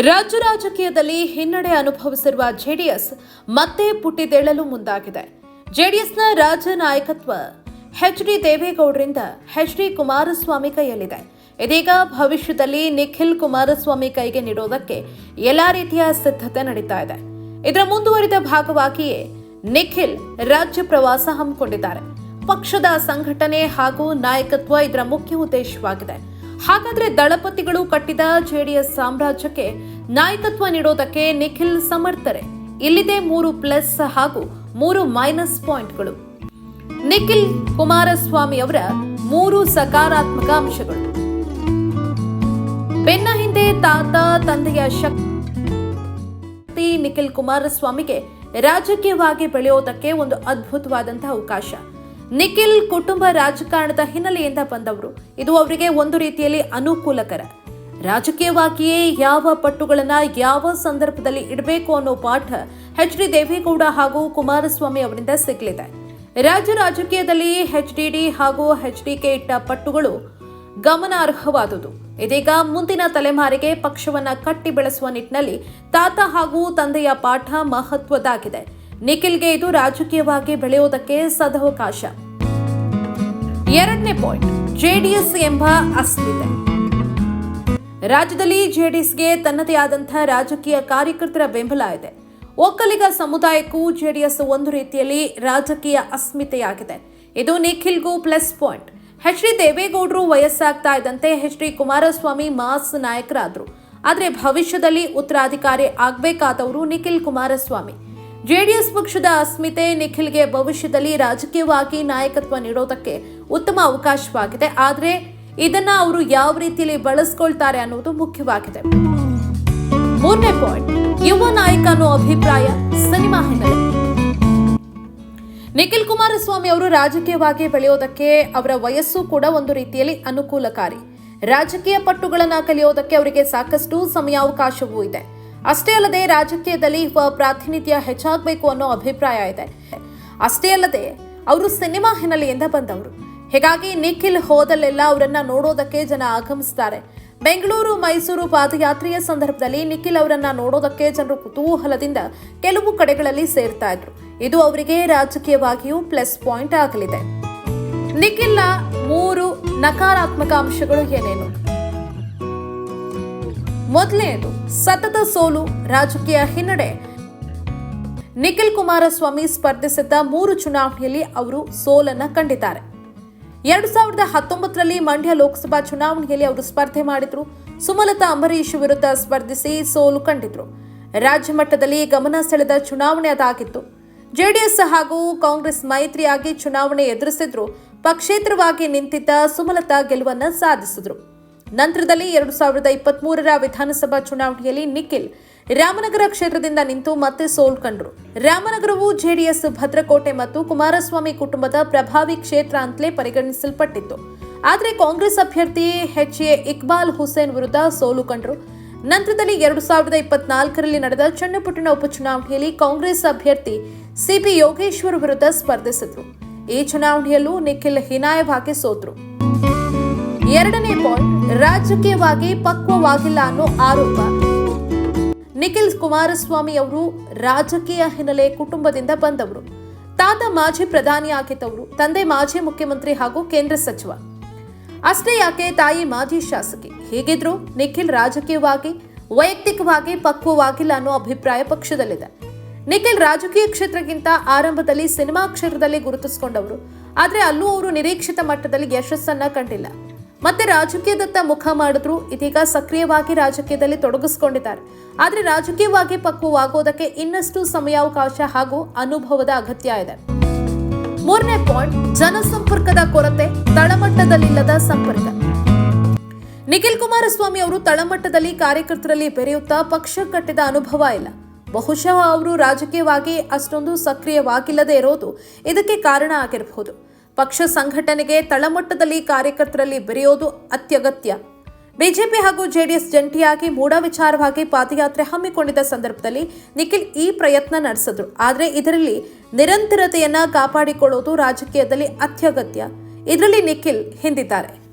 ರಾಜ್ಯ ರಾಜಕೀಯದಲ್ಲಿ ಹಿನ್ನಡೆ ಅನುಭವಿಸಿರುವ ಜೆಡಿಎಸ್ ಮತ್ತೆ ಪುಟ್ಟಿದೇಳಲು ಮುಂದಾಗಿದೆ. ಜೆಡಿಎಸ್ನ ರಾಜ್ಯ ನಾಯಕತ್ವ ಎಚ್ ಡಿ ದೇವೇಗೌಡರಿಂದ ಎಚ್ ಡಿ ಕುಮಾರಸ್ವಾಮಿ ಕೈಯಲ್ಲಿದೆ. ಇದೀಗ ಭವಿಷ್ಯದಲ್ಲಿ ನಿಖಿಲ್ ಕುಮಾರಸ್ವಾಮಿ ಕೈಗೆ ನೀಡೋದಕ್ಕೆ ಎಲ್ಲಾ ರೀತಿಯ ಸಿದ್ಧತೆ ನಡೀತಾ ಇದೆ. ಇದರ ಮುಂದುವರಿದ ಭಾಗವಾಗಿಯೇ ನಿಖಿಲ್ ರಾಜ್ಯ ಪ್ರವಾಸ ಹಮ್ಮಿಕೊಂಡಿದ್ದಾರೆ. ಪಕ್ಷದ ಸಂಘಟನೆ ಹಾಗೂ ನಾಯಕತ್ವ ಇದರ ಮುಖ್ಯ ಉದ್ದೇಶವಾಗಿದೆ. ಹಾಗಾದ್ರೆ ದಳಪತಿಗಳು ಕಟ್ಟಿದ ಜೆಡಿಎಸ್ ಸಾಮ್ರಾಜ್ಯಕ್ಕೆ ನಾಯಕತ್ವ ನೀಡೋದಕ್ಕೆ ನಿಖಿಲ್ ಸಮರ್ಥರೆ? ಇಲ್ಲಿದೆ ಮೂರು ಪ್ಲಸ್ ಹಾಗೂ ಮೂರು ಮೈನಸ್ ಪಾಯಿಂಟ್ಗಳು. ನಿಖಿಲ್ ಕುಮಾರಸ್ವಾಮಿ ಅವರ ಮೂರು ಸಕಾರಾತ್ಮಕ ಅಂಶಗಳು. ಬೆನ್ನ ಹಿಂದೆ ತಾತ, ತಂದೆಯ ಶಕ್ತಿ ನಿಖಿಲ್ ಕುಮಾರಸ್ವಾಮಿಗೆ ರಾಜಕೀಯವಾಗಿ ಬೆಳೆಯೋದಕ್ಕೆ ಒಂದು ಅದ್ಭುತವಾದಂತಹ ಅವಕಾಶ. ನಿಖಿಲ್ ಕುಟುಂಬ ರಾಜಕಾರಣದ ಹಿನ್ನೆಲೆಯಿಂದ ಬಂದವರು. ಇದು ಅವರಿಗೆ ಒಂದು ರೀತಿಯಲ್ಲಿ ಅನುಕೂಲಕರ. ರಾಜಕೀಯವಾಗಿಯೇ ಯಾವ ಪಟ್ಟುಗಳನ್ನ ಯಾವ ಸಂದರ್ಭದಲ್ಲಿ ಇಡಬೇಕು ಅನ್ನೋ ಪಾಠ ಎಚ್ ಡಿ ದೇವೇಗೌಡ ಹಾಗೂ ಕುಮಾರಸ್ವಾಮಿ ಅವರಿಂದ ಸಿಗಲಿದೆ. ರಾಜ್ಯ ರಾಜಕೀಯದಲ್ಲಿ ಹೆಚ್ ಡಿ ಹಾಗೂ ಎಚ್ ಡಿಕೆ ಇಟ್ಟ ಪಟ್ಟುಗಳು ಗಮನಾರ್ಹವಾದುದು. ಇದೀಗ ಮುಂದಿನ ತಲೆಮಾರಿಗೆ ಪಕ್ಷವನ್ನ ಕಟ್ಟಿ ಬೆಳೆಸುವ ನಿಟ್ಟಿನಲ್ಲಿ ತಾತ ಹಾಗೂ ತಂದೆಯ ಪಾಠ ಮಹತ್ವದಾಗಿದೆ ನಿಖಿಲ್ಗೆ ಇದು ರಾಜಕೀಯವಾಗಿ ಬೆಳೆಯುವುದಕ್ಕೆ ಸದವಕಾಶ. ಎರಡನೇ ಪಾಯಿಂಟ್, ಜೆಡಿಎಸ್ ಎಂಬ ಅಸ್ಮಿತೆ ರಾಜ್ಯದಲ್ಲಿ ಜೆಡಿಎಸ್ಗೆ ತನ್ನದೇ ಆದಂತಹ ರಾಜಕೀಯ ಕಾರ್ಯಕರ್ತರ ಬೆಂಬಲ ಇದೆ. ಒಕ್ಕಲಿಗ ಸಮುದಾಯಕ್ಕೂ ಜೆಡಿಎಸ್ ಒಂದು ರೀತಿಯಲ್ಲಿ ರಾಜಕೀಯ ಅಸ್ಮಿತೆಯಾಗಿದೆ. ಇದು ನಿಖಿಲ್ಗೂ ಪ್ಲಸ್ ಪಾಯಿಂಟ್. ಎಚ್ ಡಿ ದೇವೇಗೌಡರು ವಯಸ್ಸಾಗ್ತಾ ಇದ್ದಂತೆ ಎಚ್ ಡಿ ಕುಮಾರಸ್ವಾಮಿ ಮಾಸ್ ನಾಯಕರಾದರು. ಆದರೆ ಭವಿಷ್ಯದಲ್ಲಿ ಉತ್ತರಾಧಿಕಾರಿ ಆಗಬೇಕಾದವರು ನಿಖಿಲ್ ಕುಮಾರಸ್ವಾಮಿ. ಜೆಡಿಎಸ್ ಪಕ್ಷದ ಅಸ್ಮಿತೆ ನಿಖಿಲ್ಗೆ ಭವಿಷ್ಯದಲ್ಲಿ ರಾಜಕೀಯವಾಗಿ ನಾಯಕತ್ವ ನೀಡೋದಕ್ಕೆ ಉತ್ತಮ ಅವಕಾಶವಾಗಿದೆ. ಆದರೆ ಇದನ್ನ ಅವರು ಯಾವ ರೀತಿಯಲ್ಲಿ ಬಳಸ್ಕೊಳ್ತಾರೆ ಅನ್ನೋದು ಮುಖ್ಯವಾಗಿದೆ. ಮೂರನೇ ಪಾಯಿಂಟ್, ಯುವ ನಾಯಕ ಅನ್ನೋ ಅಭಿಪ್ರಾಯ ಸಿನಿಮಾ ಹಿನ್ನೆಲೆ. ನಿಖಿಲ್ ಕುಮಾರಸ್ವಾಮಿ ಅವರು ರಾಜಕೀಯವಾಗಿ ಬೆಳೆಯೋದಕ್ಕೆ ಅವರ ವಯಸ್ಸು ಕೂಡ ಒಂದು ರೀತಿಯಲ್ಲಿ ಅನುಕೂಲಕಾರಿ. ರಾಜಕೀಯ ಪಟ್ಟುಗಳನ್ನ ಕಲಿಯೋದಕ್ಕೆ ಅವರಿಗೆ ಸಾಕಷ್ಟು ಸಮಯಾವಕಾಶವೂ ಇದೆ. ಅಷ್ಟೇ ಅಲ್ಲದೆ ರಾಜಕೀಯದಲ್ಲಿ ಪ್ರಾತಿನಿಧ್ಯ ಹೆಚ್ಚಾಗಬೇಕು ಅನ್ನೋ ಅಭಿಪ್ರಾಯ ಇದೆ. ಅಷ್ಟೇ ಅಲ್ಲದೆ ಅವರು ಸಿನಿಮಾ ಹಿನ್ನೆಲೆಯಿಂದ ಬಂದವರು. ಹೀಗಾಗಿ ನಿಖಿಲ್ ಹೋದಲ್ಲೆಲ್ಲ ಅವರನ್ನ ನೋಡೋದಕ್ಕೆ ಜನ ಆಗಮಿಸ್ತಾರೆ. ಬೆಂಗಳೂರು, ಮೈಸೂರು ಪಾದಯಾತ್ರೆಯ ಸಂದರ್ಭದಲ್ಲಿ ನಿಖಿಲ್ ಅವರನ್ನ ನೋಡೋದಕ್ಕೆ ಜನರು ಕುತೂಹಲದಿಂದ ಕೆಲವು ಕಡೆಗಳಲ್ಲಿ ಸೇರ್ತಾ ಇದ್ರು. ಇದು ಅವರಿಗೆ ರಾಜಕೀಯವಾಗಿಯೂ ಪ್ಲಸ್ ಪಾಯಿಂಟ್ ಆಗಲಿದೆ. ನಿಖಿಲ್ನ ಮೂರು ನಕಾರಾತ್ಮಕ ಅಂಶಗಳು ಏನೇನು? ಮೊದಲನೆಯದು ಸತತ ಸೋಲು ರಾಜಕೀಯ ಹಿನ್ನಡೆ. ನಿಖಿಲ್ ಕುಮಾರಸ್ವಾಮಿ ಸ್ಪರ್ಧಿಸಿದ್ದ ಮೂರು ಚುನಾವಣೆಯಲ್ಲಿ ಅವರು ಸೋಲನ್ನ ಕಂಡಿದ್ದಾರೆ. ಎರಡು ಸಾವಿರದ ಹತ್ತೊಂಬತ್ತರಲ್ಲಿ ಮಂಡ್ಯ ಲೋಕಸಭಾ ಚುನಾವಣೆಯಲ್ಲಿ ಅವರು ಸ್ಪರ್ಧೆ ಮಾಡಿದ್ರು. ಸುಮಲತಾ ಅಂಬರೀಶ್ ವಿರುದ್ಧ ಸ್ಪರ್ಧಿಸಿ ಸೋಲು ಕಂಡಿದ್ರು. ರಾಜ್ಯ ಮಟ್ಟದಲ್ಲಿ ಗಮನ ಸೆಳೆದ ಚುನಾವಣೆ ಅದಾಗಿತ್ತು. ಜೆಡಿಎಸ್ ಹಾಗೂ ಕಾಂಗ್ರೆಸ್ ಮೈತ್ರಿಯಾಗಿ ಚುನಾವಣೆ ಎದುರಿಸಿದ್ರು. ಪಕ್ಷೇತರವಾಗಿ ನಿಂತಿದ್ದ ಸುಮಲತಾ ಗೆಲುವನ್ನ ಸಾಧಿಸಿದ್ರು. ನಂತರದಲ್ಲಿ ಎರಡು ಸಾವಿರದ ಇಪ್ಪತ್ತ್ ಮೂರರ ವಿಧಾನಸಭಾ ಚುನಾವಣೆಯಲ್ಲಿ ನಿಖಿಲ್ ರಾಮನಗರ ಕ್ಷೇತ್ರದಿಂದ ನಿಂತು ಮತ್ತೆ ಸೋಲ್ ಕಂಡ್ರು. ರಾಮನಗರವು ಜೆಡಿಎಸ್, ಭದ್ರಕೋಟೆ ಮತ್ತು ಕುಮಾರಸ್ವಾಮಿ ಕುಟುಂಬದ ಪ್ರಭಾವಿ ಕ್ಷೇತ್ರ ಅಂತಲೇ ಪರಿಗಣಿಸಲ್ಪಟ್ಟಿತ್ತು. ಆದರೆ ಕಾಂಗ್ರೆಸ್ ಅಭ್ಯರ್ಥಿ ಎಚ್ ಎ ಇಕ್ಬಾಲ್ ಹುಸೇನ್ ವಿರುದ್ಧ ಸೋಲು ಕಂಡ್ರು. ನಂತರದಲ್ಲಿ ಎರಡು ಸಾವಿರದ ಇಪ್ಪತ್ನಾಲ್ಕರಲ್ಲಿ ನಡೆದ ಚನ್ನಪಟ್ಟಣ ಉಪಚುನಾವಣೆಯಲ್ಲಿ ಕಾಂಗ್ರೆಸ್ ಅಭ್ಯರ್ಥಿ ಸಿಪಿ ಯೋಗೇಶ್ವರ್ ವಿರುದ್ಧ ಸ್ಪರ್ಧಿಸಿದ್ರು. ಈ ಚುನಾವಣೆಯಲ್ಲೂ ನಿಖಿಲ್ ಹಿನಾಯವಾಗಿ ಸೋತ್ರು. ಎರಡನೇ ಪಾಯಿಂಟ್, ರಾಜಕೀಯವಾಗಿ ಪಕ್ವವಾಗಿಲ್ಲ ಅನ್ನೋ ಆರೋಪ. ನಿಖಿಲ್ ಕುಮಾರಸ್ವಾಮಿ ಅವರು ರಾಜಕೀಯ ಹಿನ್ನೆಲೆ ಕುಟುಂಬದಿಂದ ಬಂದವರು. ತಾತ ಮಾಜಿ ಪ್ರಧಾನಿ ಆಗಿದ್ದವರು, ತಂದೆ ಮಾಜಿ ಮುಖ್ಯಮಂತ್ರಿ ಹಾಗೂ ಕೇಂದ್ರ ಸಚಿವ. ಅಷ್ಟೇ ಯಾಕೆ ತಾಯಿ ಮಾಜಿ ಶಾಸಕಿ? ಹೀಗಿದ್ರು ನಿಖಿಲ್ ರಾಜಕೀಯವಾಗಿ, ವೈಯಕ್ತಿಕವಾಗಿ ಪಕ್ವವಾಗಿಲ್ಲ ಅನ್ನೋ ಅಭಿಪ್ರಾಯ ಪಕ್ಷದಲ್ಲಿದೆ. ನಿಖಿಲ್ ರಾಜಕೀಯ ಕ್ಷೇತ್ರಕ್ಕಿಂತ ಆರಂಭದಲ್ಲಿ ಸಿನಿಮಾ ಕ್ಷೇತ್ರದಲ್ಲಿ ಗುರುತಿಸಿಕೊಂಡವರು. ಆದರೆ ಅಲ್ಲೂ ಅವರು ನಿರೀಕ್ಷಿತ ಮಟ್ಟದಲ್ಲಿ ಯಶಸ್ಸನ್ನ ಕಂಡಿಲ್ಲ. ಮತ್ತೆ ರಾಜಕೀಯದತ್ತ ಮುಖ ಮಾಡಿದ್ರು ಇದೀಗ ಸಕ್ರಿಯವಾಗಿ ರಾಜಕೀಯದಲ್ಲಿ ತೊಡಗಿಸಿಕೊಂಡಿದ್ದಾರೆ. ಆದರೆ ರಾಜಕೀಯವಾಗಿ ಪಕ್ವವಾಗೋದಕ್ಕೆ ಇನ್ನಷ್ಟು ಸಮಯಾವಕಾಶ ಹಾಗೂ ಅನುಭವದ ಅಗತ್ಯ ಇದೆ. ಮೂರನೇ ಪಾಯಿಂಟ್, ಜನಸಂಪರ್ಕದ ಕೊರತೆ ತಳಮಟ್ಟದಲ್ಲಿಲ್ಲದ ಸಂಪರ್ಕ. ನಿಖಿಲ್ ಕುಮಾರಸ್ವಾಮಿ ಅವರು ತಳಮಟ್ಟದಲ್ಲಿ ಕಾರ್ಯಕರ್ತರಲ್ಲಿ ಬೆರೆಯುತ್ತಾ ಪಕ್ಷ ಕಟ್ಟಿದ ಅನುಭವ ಇಲ್ಲ. ಬಹುಶಃ ಅವರು ರಾಜಕೀಯವಾಗಿ ಅಷ್ಟೊಂದು ಸಕ್ರಿಯವಾಗಿಲ್ಲದೆ ಇರೋದು ಇದಕ್ಕೆ ಕಾರಣ ಆಗಿರಬಹುದು. ಪಕ್ಷ ಸಂಘಟನೆಗೆ ತಳಮಟ್ಟದಲ್ಲಿ ಕಾರ್ಯಕರ್ತರಲ್ಲಿ ಬೆರೆಯೋದು ಅತ್ಯಗತ್ಯ. ಬಿಜೆಪಿ ಹಾಗೂ ಜೆಡಿಎಸ್ ಜಂಟಿಯಾಗಿ ಮೂಡ ವಿಚಾರವಾಗಿ ಪಾದಯಾತ್ರೆ ಹಮ್ಮಿಕೊಂಡಿದ್ದ ಸಂದರ್ಭದಲ್ಲಿ ನಿಖಿಲ್ ಈ ಪ್ರಯತ್ನ ನಡೆಸಿದ್ರು. ಆದರೆ ಇದರಲ್ಲಿ ನಿರಂತರತೆಯನ್ನ ಕಾಪಾಡಿಕೊಳ್ಳೋದು ರಾಜಕೀಯದಲ್ಲಿ ಅತ್ಯಗತ್ಯ. ಇದರಲ್ಲಿ ನಿಖಿಲ್ ಹಿಂದಿದ್ದಾರೆ.